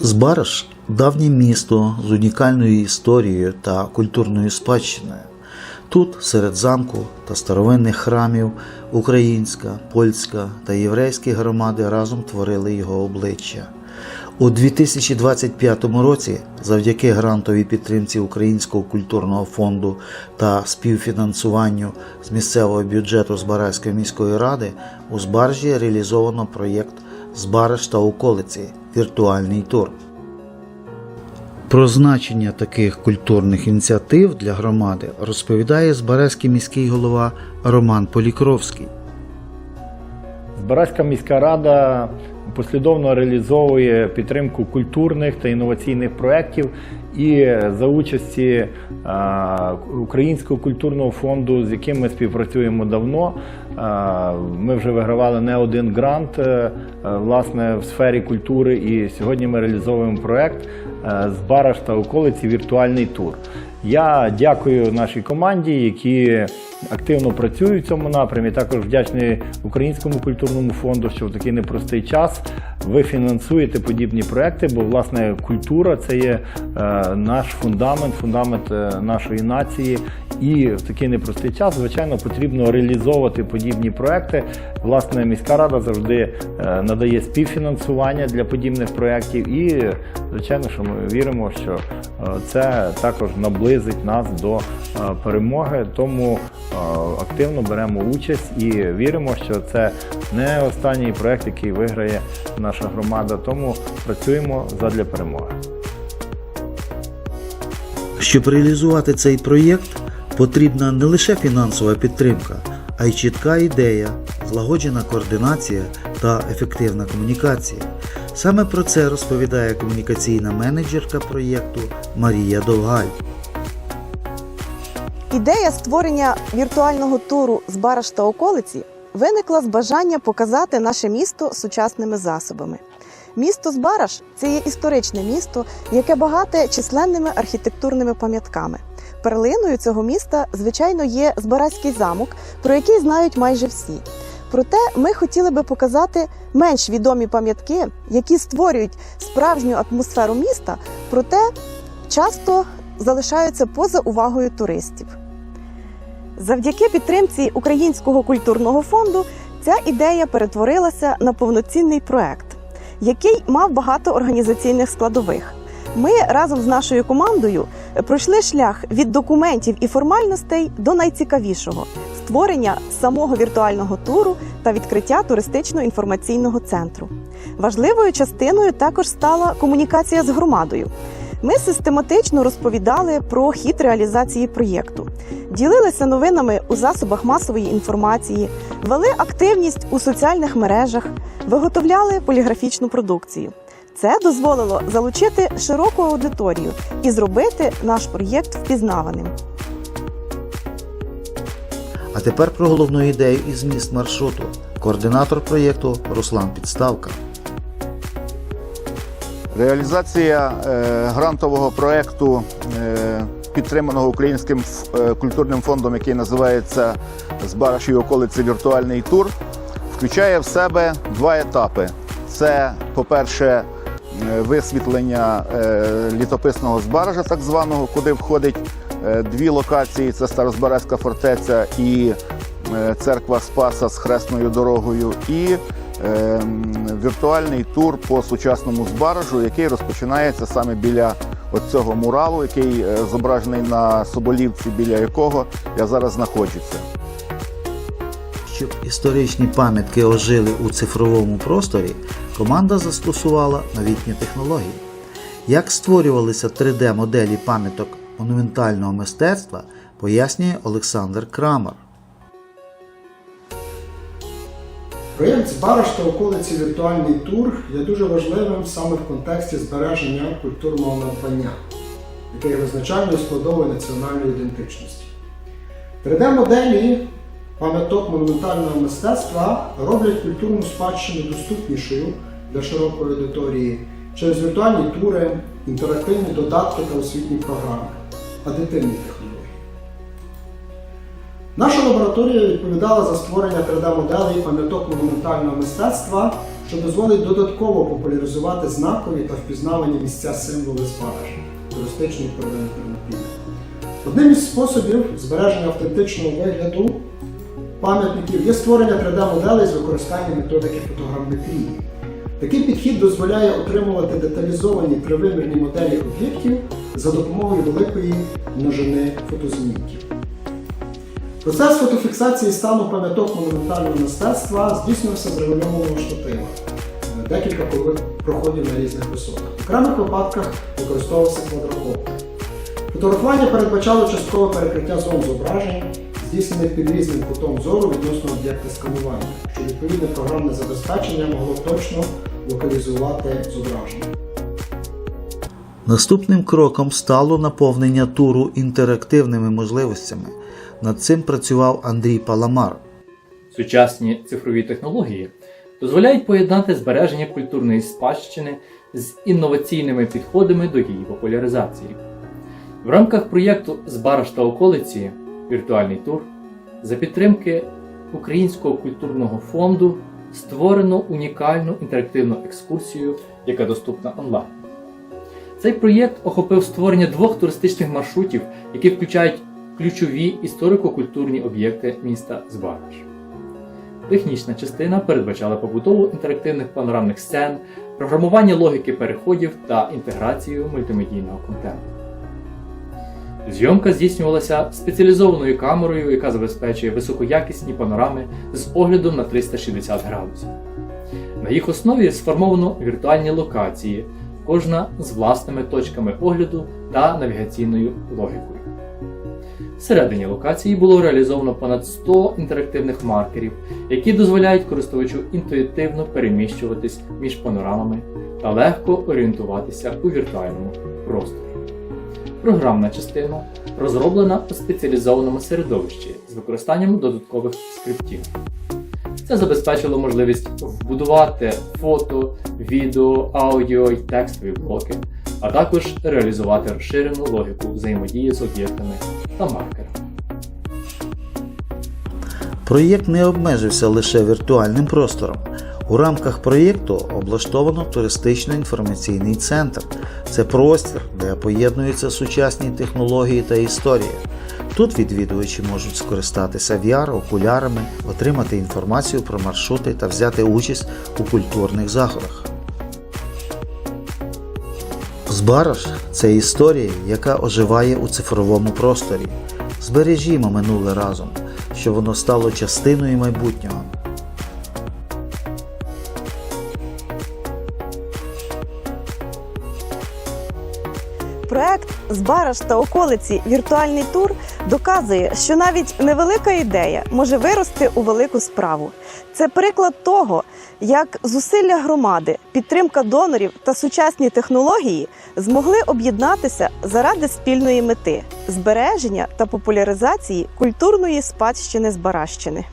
Збараж давнє місто з унікальною історією та культурною спадщиною. Тут, серед замку та старовинних храмів, українська, польська та єврейські громади разом творили його обличчя. У 2025 році, завдяки грантовій підтримці Українського культурного фонду та співфінансуванню з місцевого бюджету Збаразької міської ради, у Збаржі реалізовано проєкт Збараж та околиці віртуальний тур. Про значення таких культурних ініціатив для громади розповідає Збаразький міський голова Роман Полікровський. Збаразька міська рада послідовно реалізовує підтримку культурних та інноваційних проєктів і за участі Українського культурного фонду, з яким ми співпрацюємо давно. Ми вже вигравали не один грант е, е, власне в сфері культури, і сьогодні ми реалізовуємо проєкт е, Бараш та околиці віртуальний тур. Я дякую нашій команді, які активно працюють в цьому напрямі. Також вдячний Українському культурному фонду, що в такий непростий час ви фінансуєте подібні проекти, бо власне культура це є е, наш фундамент, фундамент е, нашої нації. І в такий непростий час, звичайно, потрібно реалізовувати подібні проекти. Власне, міська рада завжди е, надає співфінансування для подібних проєктів. І, звичайно, що ми віримо, що це також наблизить нас до перемоги. Тому активно беремо участь і віримо, що це не останній проект, який виграє наша громада. Тому працюємо задля перемоги. Щоб реалізувати цей проєкт, потрібна не лише фінансова підтримка, а й чітка ідея, злагоджена координація та ефективна комунікація. Саме про це розповідає комунікаційна менеджерка проєкту Марія Довгаль. Ідея створення віртуального туру з Бараш та околиці виникла з бажання показати наше місто сучасними засобами. Місто Збараш це є історичне місто, яке багате численними архітектурними пам'ятками. Перлиною цього міста, звичайно, є Збаразький замок, про який знають майже всі. Проте ми хотіли би показати менш відомі пам'ятки, які створюють справжню атмосферу міста, проте часто залишаються поза увагою туристів. Завдяки підтримці Українського культурного фонду ця ідея перетворилася на повноцінний проект, який мав багато організаційних складових. Ми разом з нашою командою пройшли шлях від документів і формальностей до найцікавішого створення самого віртуального туру та відкриття туристично-інформаційного центру. Важливою частиною також стала комунікація з громадою. Ми систематично розповідали про хід реалізації проєкту, ділилися новинами у засобах масової інформації, вели активність у соціальних мережах, виготовляли поліграфічну продукцію. Це дозволило залучити широку аудиторію і зробити наш проєкт впізнаваним. А тепер про головну ідею і зміст маршруту. Координатор проєкту Руслан Підставка. Реалізація е, грантового проєкту, е, підтриманого Українським е, культурним фондом, який називається Збараш і околиці віртуальний тур, включає в себе два етапи. Це, по-перше, е, висвітлення е, літописного збаража, так званого, куди входить дві локації: це Старозбаразька фортеця і церква Спаса з хресною дорогою. І віртуальний тур по сучасному збаражу, який розпочинається саме біля от цього муралу, який е, зображений на Соболівці, біля якого я зараз знаходжуся. Щоб історичні пам'ятки ожили у цифровому просторі, команда застосувала новітні технології. Як створювалися 3D-моделі пам'яток монументального мистецтва, пояснює Олександр Крамер. Проєкт «Збараж та околиці віртуальний тур є дуже важливим саме в контексті збереження культурного надбання, яке є визначальною складовою національної ідентичності. 3D-моделі пам'яток монументального мистецтва роблять культурну спадщину доступнішою для широкої аудиторії через віртуальні тури, інтерактивні додатки та освітні програми, адитивні технології. Наша лабораторія відповідала за створення 3D-моделей пам'яток монументального мистецтва, що дозволить додатково популяризувати знакові та впізнавані місця символи збереження туристичних первинних альтернатив. Одним із способів збереження автентичного вигляду пам'ятників є створення 3D-моделей з використанням методики фотограметрії. Такий підхід дозволяє отримувати деталізовані тривимірні моделі об'єктів за допомогою великої множини фотознімків. Процес фотофіксації стану пам'яток монументального мистецтва здійснювався з регульованого штатива. Декілька проходів на різних висотах. В окремих випадках використовувався квадрокоптер. Фотографування передбачало часткове перекриття зон зображень, здійснених під різним кутом зору відносно об'єкта сканування, що відповідне програмне забезпечення могло точно локалізувати зображення. Наступним кроком стало наповнення туру інтерактивними можливостями. Над цим працював Андрій Паламар. Сучасні цифрові технології дозволяють поєднати збереження культурної спадщини з інноваційними підходами до її популяризації. В рамках проєкту Збараж та околиці Віртуальний тур за підтримки Українського культурного фонду створено унікальну інтерактивну екскурсію, яка доступна онлайн. Цей проєкт охопив створення двох туристичних маршрутів, які включають ключові історико-культурні об'єкти міста Збараж. Технічна частина передбачала побудову інтерактивних панорамних сцен, програмування логіки переходів та інтеграцію мультимедійного контенту. Зйомка здійснювалася спеціалізованою камерою, яка забезпечує високоякісні панорами з оглядом на 360 градусів. На їх основі сформовано віртуальні локації, кожна з власними точками огляду та навігаційною логікою. Всередині локації було реалізовано понад 100 інтерактивних маркерів, які дозволяють користувачу інтуїтивно переміщуватись між панорамами та легко орієнтуватися у віртуальному просторі. Програмна частина розроблена у спеціалізованому середовищі з використанням додаткових скриптів. Це забезпечило можливість вбудувати фото, відео, аудіо і текстові блоки, а також реалізувати розширену логіку взаємодії з об'єктами та маркерами. Проєкт не обмежився лише віртуальним простором. У рамках проєкту облаштовано туристично-інформаційний центр. Це простір, де поєднуються сучасні технології та історія. Тут відвідувачі можуть скористатися VR-окулярами, отримати інформацію про маршрути та взяти участь у культурних заходах. Збараж це історія, яка оживає у цифровому просторі. Збережімо минуле разом, щоб воно стало частиною майбутнього. Проект Збараж та околиці Віртуальний тур доказує, що навіть невелика ідея може вирости у велику справу. Це приклад того, як зусилля громади, підтримка донорів та сучасні технології змогли об'єднатися заради спільної мети збереження та популяризації культурної спадщини Збаражщини.